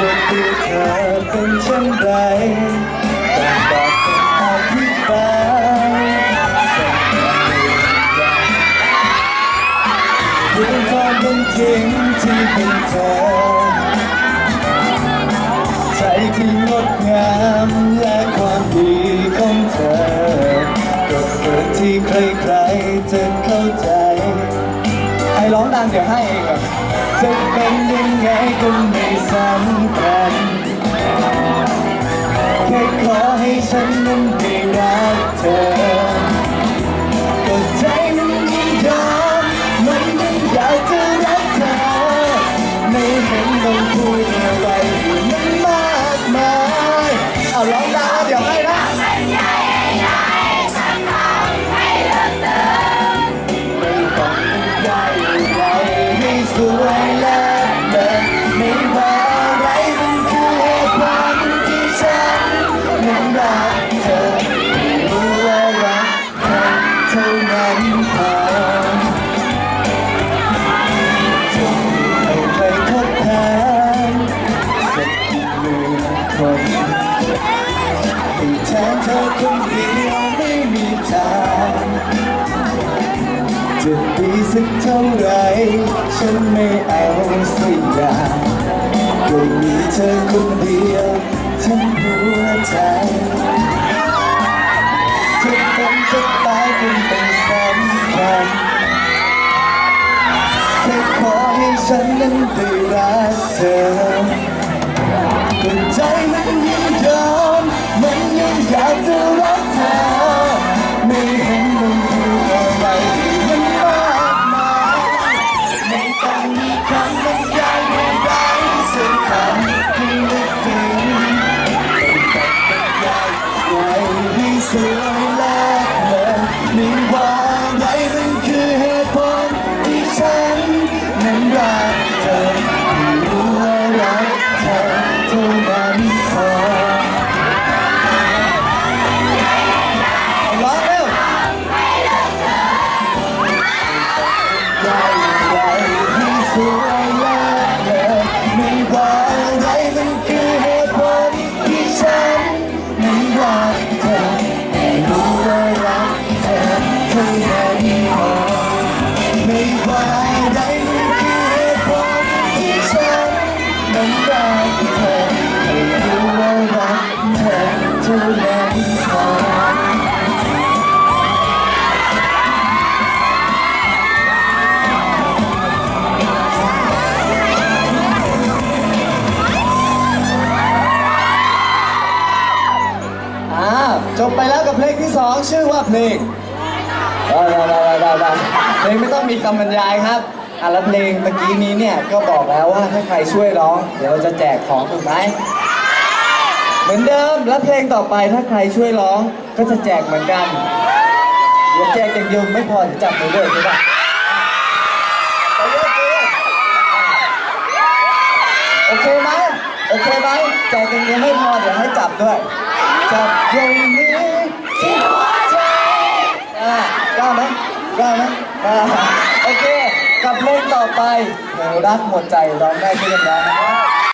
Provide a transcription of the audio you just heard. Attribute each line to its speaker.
Speaker 1: เธอเป็นเช่นไรต้องบอกต้องอธิบายสักหน่อยด้วยความเป็นจริงที่เป็นเธอ ใจที่งดงามและานเดี๋ยวให้เองอะจะเป็นยังไงก็ไม่สำคัญแค่ขอให้ฉันนั้นได้รักเธอ ท่านั้นพอจะไม่ให้ใครทดแทนสักกี่หมื่นคนให้แทนเธอคนเดียวไม่มีทางจะดีสักเท่าไร ฉันไม่เอาสักอย่างก็มีเธอคนเดียวทั้งหัวใจจะเป็นจะต นั้นได้รักเธอก็ใจมันยิ่งยอมมัน จบไปแล้วกับเพลงที่สองชื่อว่าเพลงได้ได้ได้ได้ได้เพลงไม่ต้องมีคำบรรยายครับอะแล้วเพลงเมื่อกี้นี้เนี่ยก็บอกแล้วว่าถ้าใครช่วยร้อง เดี๋ยวเราจะแจกของถูกไหมเหมือนเดิมแล้วเพลงต่อไปถ้าใครช่วยร้องก็จะแจกเหมือนกัน เดี๋ยวแจกอย่างเดียวไม่พอเดี๋ยวจับมือด้วยใช่ปะไปเรื่อยๆโอเคไหม โอเคไหมแจกอย่างเดียวไม่พอเดี๋ยวให้จับด้วย จับตรงนี้ที่หัวใจอ่ากล้าไหมกล้าไหมอ่าโอเค กับเพลงต่อไปเธอรักหมดใจร้องได้ช่วยกันร้องนะครับ